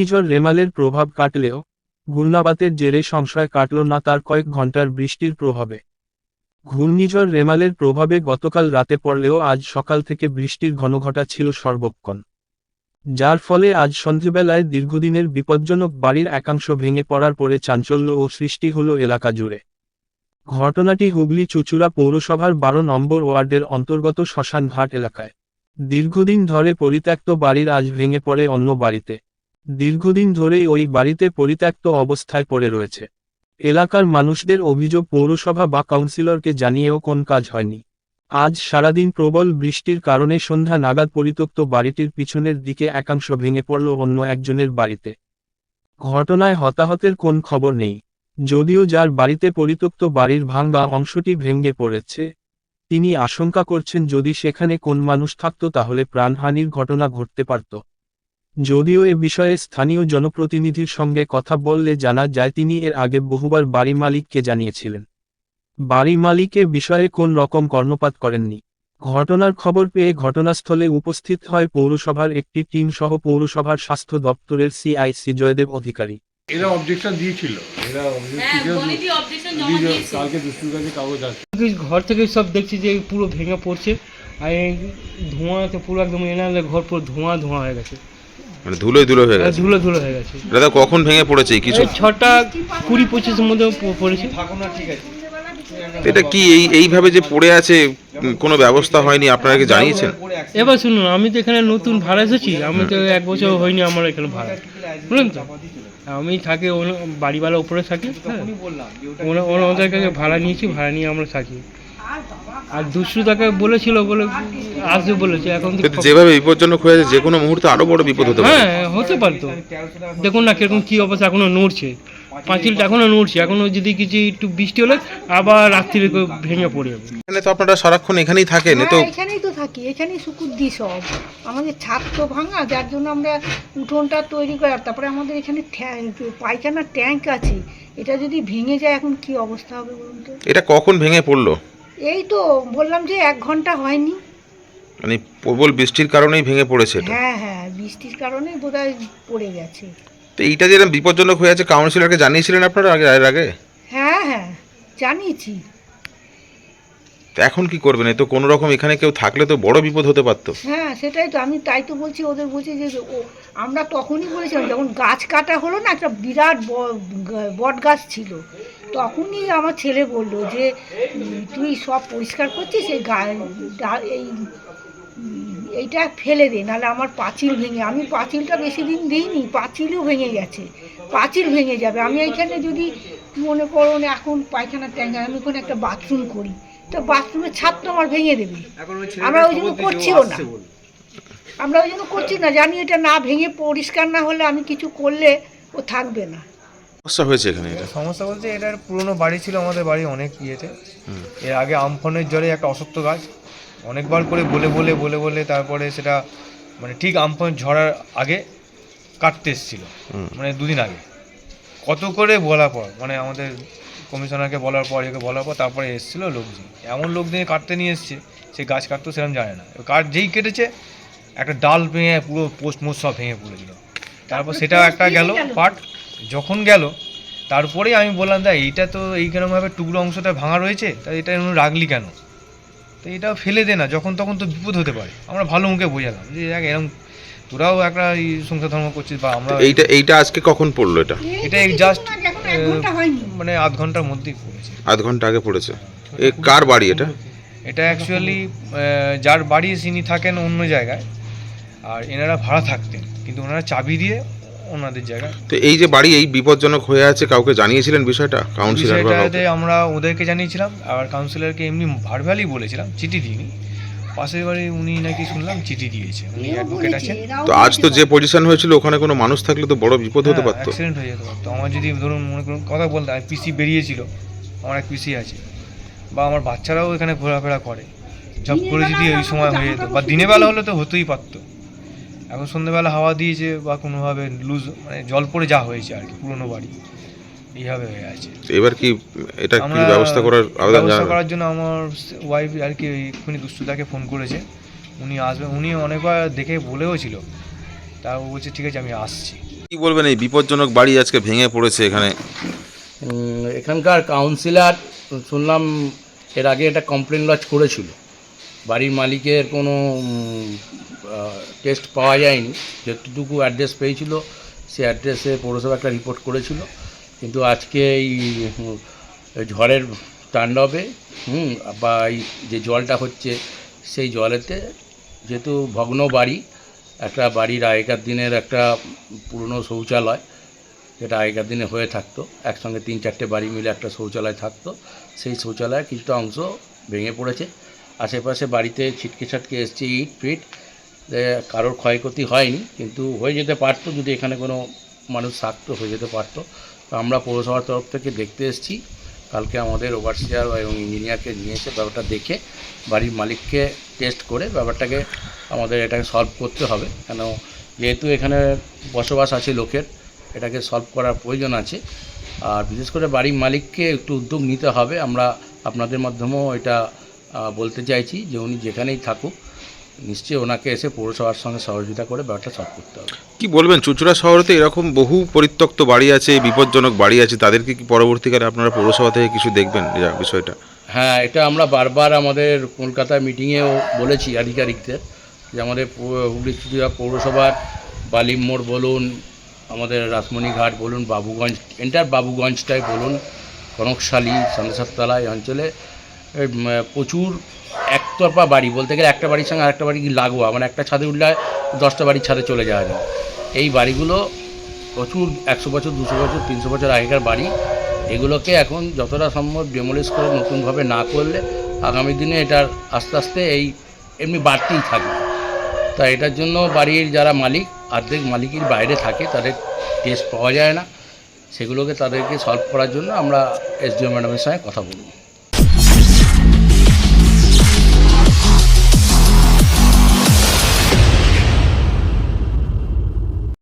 ঘূর্ণিঝড় রেমালের প্রভাব কাটলেও, ঘূর্ণাবাতের জেরে সংশয় কাটল না তার কয়েক ঘণ্টার বৃষ্টির প্রভাবে। ঘূর্ণিঝড় রেমালের প্রভাবে গতকাল রাতে পড়লেও আজ সকাল থেকে বৃষ্টির ঘনঘটা ছিল সর্বক্ষণ। যার ফলে আজ সন্ধ্যাবেলায় দীর্ঘদিনের বিপজ্জনক বাড়ির একাংশ ভেঙে পড়ার পরে চাঞ্চল্য ও সৃষ্টি হল এলাকা জুড়ে। ঘটনাটি হুগলি চুচুড়া পৌরসভার বারো নম্বর ওয়ার্ডের অন্তর্গত শ্মশানঘাট এলাকায়। দীর্ঘদিন ধরে পরিত্যক্ত বাড়ির আজ ভেঙে পড়ে অন্য বাড়িতে। দীর্ঘদিন ধরেই ওই বাড়িতে পরিত্যক্ত অবস্থায় পড়ে রয়েছে। এলাকার মানুষদের অভিযোগ পৌরসভা বা কাউন্সিলরকে জানিয়েও কোন কাজ হয়নি। আজ সারাদিন প্রবল বৃষ্টির কারণে সন্ধ্যা নাগাদ পরিত্যক্ত বাড়িটির পিছনের দিকে একাংশ ভেঙে পড়ল অন্য একজনের বাড়িতে। ঘটনায় হতাহতের কোন খবর নেই। যদিও যার বাড়িতে পরিত্যক্ত বাড়ির ভাঙ্গা অংশটি ভেঙে পড়েছে, তিনি আশঙ্কা করছেন যদি সেখানে কোন মানুষ থাকত তাহলে প্রাণহানির ঘটনা ঘটতে পারত। যদিও এ বিষয়ে স্থানীয় জনপ্রতিনিধির সঙ্গে কথা বললে জানা যায় তিনি এর আগে বহুবার বাড়ি মালিককে জানিয়েছিলেন। বাড়ি মালিক এ বিষয়ে কোন রকম কর্ণপাত করেননি। ঘটনার খবর পেয়ে ঘটনাস্থলে উপস্থিত হয় পৌরসভার একটি টিম সহ পৌরসভার স্বাস্থ্য দপ্তরের সিআইসি জয়দেব অধিকারী। এরা অবজেকশন দিয়েছিল। এরা হ্যাঁ অবজেকশন জমা দিয়েছিল দিয়েছে। কালকে দুষ্টুর কাছে কাগজ আছে। ঘর থেকে সব দেখছি যে পুরো ভেঙে পড়ছে। আর এই ধোঁয়াতে পুরো একদম এনালে ঘর পুরো ধোঁয়া ধোঁয়া হয়ে গেছে। মানে ধুলোই ধুলো হয়ে গেছে। ধুলো ধুলো হয়ে গেছে। দাদা কখন ভেঙে পড়েছে কিছু? ছটা কুড়ি পঁচিশের মধ্যে পড়েছে। এটা কি এই এইভাবে যে পড়ে আছে কোনো ব্যবস্থা হয়নি? আপনারা কি জানিয়েছেন? এবার শুনুন আমি তো এখানে নতুন ভাড়া এসেছি আমি তো এক বছর হয়নি আমার এখানে ভাড়া। বুঝলেন তো? আমি থাকি বাড়িওয়ালা উপরে থাকি হ্যাঁ। ওনা- ওনা- ওদের কাছে ভাড়া নিয়েছি ভাড়া নিয়ে আমরা থাকি। আর দুশো টাকা বলেছিল বলে আসবে বলেছে এখন যেভাবে বিপজ্জনক হয়েছে যে কোনো মুহূর্তে আরও বড় বিপদ হতে পারে। হ্যাঁ হতে পারতো দেখুন না কীরকম কি অবস্থা এখনও নড়ছে। পাঁচিলটা এখনও নড়ছে এখনও যদি কিছু একটু বৃষ্টি হলে আবার রাত্রিরে ভেঙে পড়ে যাবে। এখানে তো আপনারা সারাক্ষণ এখানেই থাকেন তো হ্যাঁ এখানেই তো থাকি এখানেই শুকুর দিই সব। আমাদের ছাদ তো ভাঙা যার জন্য আমরা উঠোনটা তৈরি করা তারপরে আমাদের এখানে ট্যাঙ্ক পায়খানার ট্যাঙ্ক আছে। এটা যদি ভেঙে যায় এখন কি অবস্থা হবে বলুন তো? এটা কখন ভেঙে পড়ল? এই তো বললাম যে এক ঘণ্টা হয়নি। মানে প্রবল বৃষ্টির কারণেই ভেঙে পড়েছে এটা? হ্যাঁ হ্যাঁ বৃষ্টির কারণেই বোধহয় পড়ে গেছে। তো এইটা যে এরকম বিপজ্জনক হয়ে আছে কাউন্সিলরকে জানিয়েছিলেন আপনারা আগে এর আগে? হ্যাঁ হ্যাঁ জানিয়েছি। তো এখন কি করবেন? এ তো কোনো রকম এখানে কেউ থাকলে তো বড় বিপদ হতে পারতো। হ্যাঁ সেটাই তো আমি তাই তো বলছি ওদের বলছি যে ও আমরা তখনই বলেছিলাম যখন গাছ কাটা হলো না একটা বিরাট বট গাছ ছিল তখনই আমার ছেলে বলল যে তুই সব পরিষ্কার করছিস এই গা এই এইটা ফেলে দে নাহলে আমার পাঁচিল ভেঙে আমি পাঁচিলটা বেশি দিন দিইনি পাঁচিলও ভেঙে গেছে পাঁচিল ভেঙে যাবে। আমি এইখানে যদি মনে করো না এখন পায়খানা ট্যাঙ্ক আমি ওখানে একটা বাথরুম করি তো বাথরুমের ছাদ তো আমার ভেঙে দেবে। আমরা ওই জন্য করছিও না। আমরা ওই জন্য করছি না জানি এটা না ভেঙে পরিষ্কার না হলে আমি কিছু করলে ও থাকবে না। সমস্যা হয়েছে এখানে এটা? সমস্যা বলতে এটার পুরনো বাড়ি ছিল আমাদের বাড়ি অনেক ইয়েতে। এর আগে আমফানের জলে একটা অসত্য গাছ অনেকবার করে বলে বলে বলে বলে তারপরে সেটা মানে ঠিক আমফান ঝরার আগে কাটতে এসেছিল। মানে দুদিন আগে। কত করে বলার পর মানে আমাদের কমিশনারকে বলার পর একে বলার পর তারপরে এসেছিল লোকজন। এমন লোক লোকজন কাটতে নিয়ে এসছে সে গাছ কাটতেও সেরকম জানে না। কাঠ যেই কেটেছে একটা ডাল ভেঙে পুরো পোস্ট মোস্ট সব ভেঙে পড়েছিল তারপর সেটা একটা গেল পার্ট যখন গেল তারপরেই আমি বললাম দা এইটা তো এইরকমভাবে টুকরো অংশটা ভাঙা রয়েছে তা এটা এমন রাখলি কেন? তো এটা ফেলে দে না যখন তখন তো বিপদ হতে পারে। আমরা ভালো মুখে বোঝালাম যে দেখ এরকম তোরাও একটা এই সংসার ধর্ম করছিস বা আমরা এইটা এইটা আজকে কখন পড়ল এটা? এটা জাস্ট মানে আধ ঘণ্টার মধ্যেই পড়েছে। আধ ঘণ্টা আগে পড়েছে। এ কার বাড়ি এটা? এটা অ্যাকচুয়ালি যার বাড়ি তিনি থাকেন অন্য জায়গায় আর এনারা ভাড়া থাকতেন কিন্তু ওনারা চাবি দিয়ে ওনাদের জায়গায় তো এই যে বাড়ি এই বিপজ্জনক হয়ে আছে কাউকে জানিয়েছিলেন বিষয়টা? কাউন্সিলর বিষয়টাতে আমরা ওদেরকে জানিয়েছিলাম আর কাউন্সিলরকে এমনি ভার্বালি বলেছিলাম চিঠি দিইনি। পাশের বাড়ি উনি নাকি শুনলাম চিঠি দিয়েছে উনি অ্যাডভোকেট আছেন। তো আজ তো যে পজিশন হয়েছিল ওখানে কোনো মানুষ থাকলে তো বড় বিপদ হতে পারতো। অ্যাক্সিডেন্ট হয়ে যেতে পারতো। আমার যদি ধরুন মনে করুন কথা বলতে আমি পিসি বেরিয়েছিল আমার এক পিসি আছে। বা আমার বাচ্চারাও এখানে ঘোরাফেরা করে। জব করে যদি ওই সময় হয়ে যেত। বা দিনের বেলা হলে তো হতেই পারতো। এখন সন্ধ্যেবেলা হাওয়া দিয়েছে বা কোনোভাবে লুজ মানে জল পড়ে যা হয়েছে আর কি পুরোনো বাড়ি। এইভাবে হয়ে আছে। তো এবার কি এটা কি ব্যবস্থা করার আবেদন ব্যবস্থা করার জন্য আমার ওয়াইফ আর কি এক্ষুনি দুষ্টুদাকে ফোন করেছে। উনি আসবেন উনি অনেকবার দেখে বলেও ছিল। তা ও বলছে ঠিক আছে আমি আসছি। কি বলবেন এই বিপজ্জনক বাড়ি আজকে ভেঙে পড়েছে এখানে? এখানকার কাউন্সিলর শুনলাম এর আগে একটা কমপ্লেন লজ করেছিল। বাড়ির মালিকের কোনো টেস্ট পাওয়া যায়নি। যতটুকু অ্যাড্রেস পেয়েছিল সে অ্যাড্রেসে পৌরসভা একটা রিপোর্ট করেছিল। কিন্তু আজকে এই ঝড়ের তাণ্ডবে, হুম, বা এই যে জলটা হচ্ছে, সেই জলেতে যেহেতু ভগ্ন বাড়ি, একটা বাড়ির আগেকার দিনের একটা পুরনো শৌচালয়, যেটা আগেকার দিনে হয়ে থাকতো, একসঙ্গে তিন চারটে বাড়ি মিলে একটা শৌচালয় থাকতো, সেই শৌচালয়ের কিছুটা অংশ ভেঙে পড়েছে। আশেপাশে বাড়িতে ছিটকে ছাটকে এসছে ইট ফিট। কারোর ক্ষয়ক্ষতি হয়নি, কিন্তু হয়ে যেতে পারতো যদি এখানে কোনো মানুষ থাকতো হয়ে যেতে পারতো। তো আমরা পৌরসভার তরফ থেকে দেখতে এসেছি। কালকে আমাদের ওভারসিয়ার এবং ইঞ্জিনিয়ারকে নিয়ে এসে ব্যাপারটা দেখে, বাড়ির মালিককে টেস্ট করে ব্যাপারটাকে আমাদের এটাকে সলভ করতে হবে। কেন, যেহেতু এখানে বসবাস আছে লোকের, এটাকে সলভ করার প্রয়োজন আছে। আর বিশেষ করে বাড়ির মালিককে একটু উদ্যোগ নিতে হবে। আমরা আপনাদের মাধ্যমেও এটা বলতে চাইছি যে উনি যেখানেই থাকুক নিশ্চয়ই ওনাকে এসে পৌরসভার সঙ্গে সহযোগিতা করে ব্যাপারটা সলভ করতে হবে। কি বলবেন চুচুড়া শহরেতে এরকম বহু পরিত্যক্ত বাড়ি আছে বিপজ্জনক বাড়ি আছে তাদেরকে কি পরবর্তীকালে আপনারা পৌরসভা থেকে কিছু দেখবেন বিষয়টা? হ্যাঁ এটা আমরা বারবার আমাদের কলকাতা মিটিংয়েও বলেছি আধিকারিকদের যে আমাদের হুগলি চুচুড়া পৌরসভার বালিম মোড় বলুন আমাদের রাসমণিঘাট বলুন বাবুগঞ্জ এন্টার বাবুগঞ্জটাই বলুন কনকশালী সন্দেশাতলা এই অঞ্চলে প্রচুর একতরফা বাড়ি, বলতে গেলে একটা বাড়ির সঙ্গে আরেকটা বাড়ি লাগোয়া মানে একটা ছাদে উঠলে দশটা বাড়ির ছাদে চলে যাওয়া যায়। এই বাড়িগুলো প্রচুর, একশো বছর, দুশো বছর, তিনশো বছর আগেকার বাড়ি। এগুলোকে এখন যতটা সম্ভব ডেমোলিশ করে নতুনভাবে না করলে আগামী দিনে এটার আস্তে আস্তে এই এমনি বাড়তেই থাকবে। তা এটার জন্য বাড়ির যারা মালিক অর্ধেক মালিকের বাইরে থাকে, তাদের টেস্ট পাওয়া যায় না। সেগুলোকে তাদেরকে সলভ করার জন্য আমরা এসডিও ম্যাডামের সঙ্গে কথা বলব।